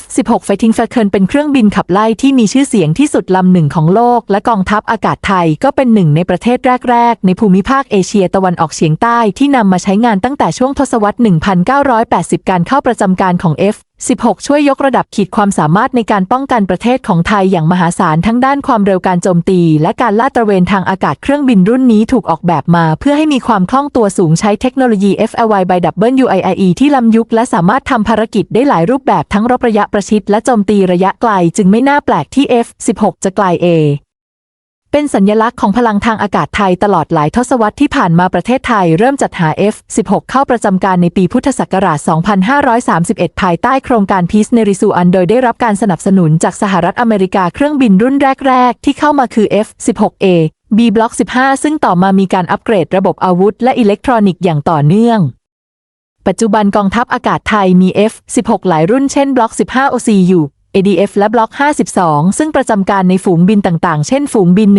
F-16 Fighting Falcon เป็นเครื่องบินขับไล่ที่มีชื่อเสียงที่สุดลำหนึ่งของโลก และกองทัพอากาศไทยก็เป็นหนึ่งในประเทศแรก ๆ ในภูมิภาคเอเชียตะวันออกเฉียงใต้ที่นำมาใช้งานตั้งแต่ช่วงทศวรรษ 1980 การเข้าประจำการของ 16 ช่วยยกระดับขีดความสามารถในการป้องกันประเทศของไทยอย่างมหาศาลทั้งด้านความเร็วการโจมตี และการลาดตระเวนทางอากาศเครื่องบินรุ่นนี้ถูกออกแบบมา เพื่อให้มีความคล่องตัวสูงใช้เทคโนโลยี FLY by WIIE ที่ล้ำยุค และสามารถทำภารกิจได้หลายรูปแบบทั้งรบระยะประชิดและโจมตีระยะไกล จึงไม่น่าแปลกที่ F-16 จะกลาย A เป็นสัญลักษณ์ของพลังทางอากาศไทยตลอดหลายทศวรรษที่ผ่านมาประเทศไทยเริ่มจัดหา F-16 เข้าประจำการในปีพุทธศักราช 2531 ภายใต้โครงการ Peace ในริซูอันโดยได้รับการสนับสนุนจากสหรัฐอเมริกาเครื่องบินรุ่นแรก ๆ ที่เข้ามาคือ F-16A B Block 15 ซึ่งต่อมามีการอัปเกรดระบบอาวุธและอิเล็กทรอนิกส์อย่างต่อเนื่องปัจจุบันกองทัพอากาศไทยมี F-16 หลายรุ่นเช่นบล็อก15 OCU ADF และบล็อก 52 ซึ่งประจำการในฝูงบินต่างๆ เช่น ฝูงบิน 102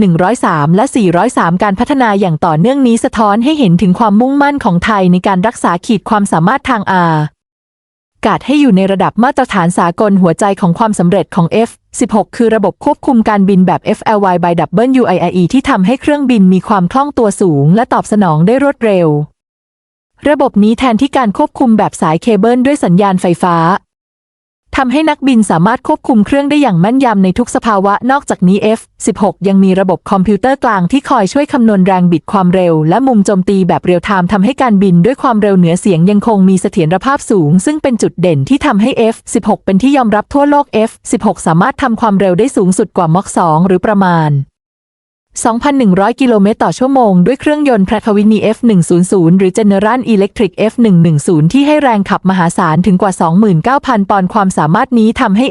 103 และ 403 การพัฒนาอย่างต่อเนื่องนี้สะท้อนให้เห็นถึงความมุ่งมั่นของไทยในการรักษาขีดความสามารถทางอา กาศให้อยู่ในระดับมาตรฐานสากลหัวใจของความสำเร็จของ F-16 คือระบบควบคุมการบินแบบ FLY by WIIE ที่ทำให้เครื่องบินมีความคล่องตัวสูง และตอบสนองได้รวดเร็ว ระบบนี้แทนที่การควบคุมแบบสายเคเบิลด้วยสัญญาณไฟฟ้า ทำให้นักบินสามารถควบคุมเครื่องได้อย่างแม่นยำในทุกสภาวะนอกจากนี้ F-16 ยังมีระบบคอมพิวเตอร์กลางที่คอยช่วยคำนวณแรงบิดความเร็ว และมุมโจมตีแบบเรียลไทม์ทำให้การบินด้วยความเร็วเหนือเสียงยังคงมีเสถียรภาพสูง ซึ่งเป็นจุดเด่นที่ทำให้ F-16 เป็นที่ยอมรับทั่วโลก F-16 สามารถทำความเร็วได้สูงสุดกว่า Mach 2หรือประมาณ 2,100 กิโลเมตรต่อชั่วโมง ด้วยเครื่องยนต์แพรทวินี F100 หรือ General Electric F110 ที่ให้แรงขับมหาศาลถึงกว่า 29,000 ปอนด์ความสามารถนี้ทำให้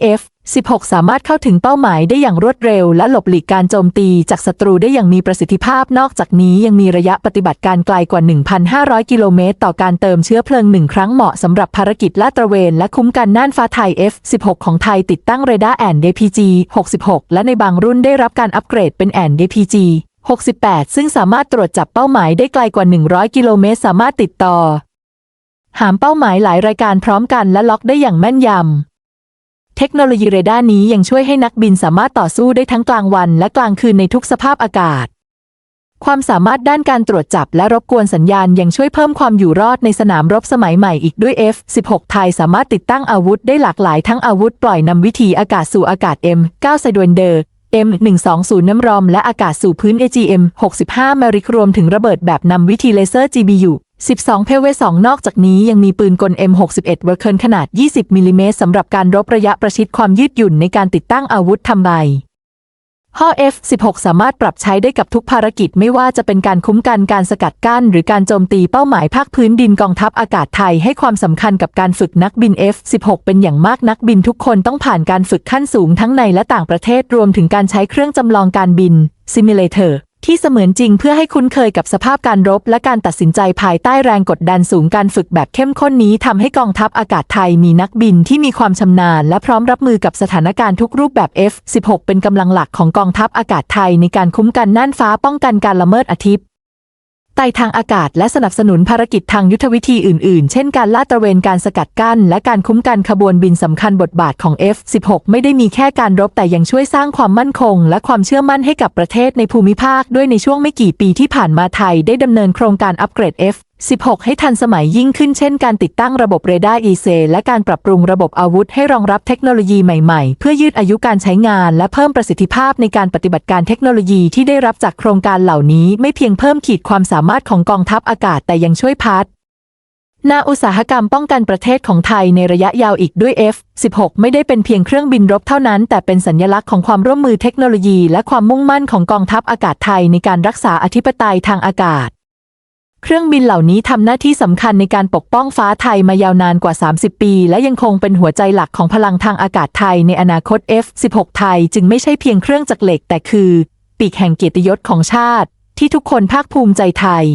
16 สามารถเข้าถึงเป้าหมายได้อย่างรวดเร็ว และหลบหลีกการโจมตีจากศัตรูได้อย่างมีประสิทธิภาพ นอกจากนี้ยังมีระยะปฏิบัติการไกลกว่า 1,500 กิโลเมตร ต่อการเติมเชื้อเพลิงหนึ่งครั้งเหมาะสำหรับภารกิจลาดตระเวน และคุ้มกันน่านฟ้าไทย F16 ของไทยติดตั้งเรดาร์แอน DPG 66 และในบางรุ่นได้รับการอัปเกรดเป็นแอน DPG 68 ซึ่งสามารถตรวจจับเป้าหมายได้ไกลกว่า 100 กิโลเมตร สามารถติดต่อ หามเป้าหมายหลายรายการพร้อมกันและล็อกได้อย่างแม่นยำ เทคโนโลยีเรดาร์นี้ยังช่วยให้นักบินสามารถต่อสู้ได้ทั้งกลางวันและกลางคืนในทุกสภาพอากาศ ความสามารถด้านการตรวจจับและรบกวนสัญญาณยังช่วยเพิ่มความอยู่รอดในสนามรบสมัยใหม่อีกด้วย F16 ไทยสามารถติดตั้งอาวุธได้หลากหลายทั้งอาวุธปล่อยนำวิถีอากาศสู่อากาศ M9 ไซดวนเดอร์ M120 น้ำรอมและอากาศสู่พื้น AGM 65 m มริกรวมถึงระเบิดแบบนำวิธีเลเซอร์ GBU 12 เพเว2นอกจากนี้ยังมีปืนกล M61 เวอร์เคิลขนาด 20 มิลิเมตรสำหรับการรบระยะประชิดความยืดหยุ่นในการติดตั้งอาวุธทำลายห่อ F16 สามารถปรับใช้ได้กับทุกภารกิจไม่ว่าจะเป็นการคุ้มกันการสกัดกั้น หรือการโจมตีเป้าหมายภาคพื้นดินกองทัพอากาศไทยให้ความสำคัญกับการฝึกนักบิน F16 เป็นอย่างมากนักบินทุกคนต้องผ่านการฝึกขั้นสูงทั้งในและต่างประเทศรวมถึงการใช้เครื่องจำลองการบิน Simulator ที่เสมือนจริงเพื่อให้คุ้นเคยกับสภาพการรบและการตัดสินใจภายใต้แรงกดดันสูงการฝึกแบบเข้มข้นนี้ทำให้กองทัพอากาศไทยมีนักบินที่มีความชำนาญและพร้อมรับมือกับสถานการณ์ทุกรูปแบบ F16 เป็นกำลังหลักของกองทัพอากาศไทยในการคุ้มกันน่านฟ้าป้องกันการละเมิดอาทิตย์ ไต่ทางอากาศและสนับสนุนภารกิจทางยุทธวิธีอื่นๆ เช่นการลาดตระเวนการสกัดกั้น และการคุ้มกันขบวนบินสำคัญบทบาทของ F16 ไม่ได้มีแค่การรบแต่ยังช่วยสร้างความมั่นคง และความเชื่อมั่นให้กับประเทศในภูมิภาคด้วยในช่วงไม่กี่ปีที่ผ่านมาไทยได้ดำเนินโครงการอัปเกรด F 16 ให้ทันสมัยยิ่งขึ้นเช่นการติดตั้งระบบเรดาร์ EC และการปรับปรุงระบบอาวุธให้รองรับเทคโนโลยีใหม่ๆ เพื่อยืดอายุการใช้งานและเพิ่มประสิทธิภาพในการปฏิบัติการเทคโนโลยีที่ได้รับจากโครงการเหล่านี้ไม่เพียงเพิ่มขีดความสามารถของกองทัพอากาศแต่ยังช่วยพัฒนาอุตสาหกรรมป้องกันประเทศของไทยในระยะยาวอีกด้วย F16 ไม่ได้เป็นเพียงเครื่องบินรบเท่านั้น แต่เป็นสัญลักษณ์ของความร่วมมือเทคโนโลยี และความมุ่งมั่นของกองทัพอากาศไทยในการรักษาอธิปไตยทางอากาศ เครื่องบินเหล่านี้ทำหน้าที่สำคัญในการปกป้องฟ้าไทยมายาวนานกว่า 30 ปี และยังคงเป็นหัวใจหลักของพลังทางอากาศไทยในอนาคต F16 ไทยจึงไม่ใช่เพียงเครื่องจักรเหล็กแต่คือ ปีกแห่งเกียรติยศของชาติ ที่ทุกคนภาคภูมิใจไทย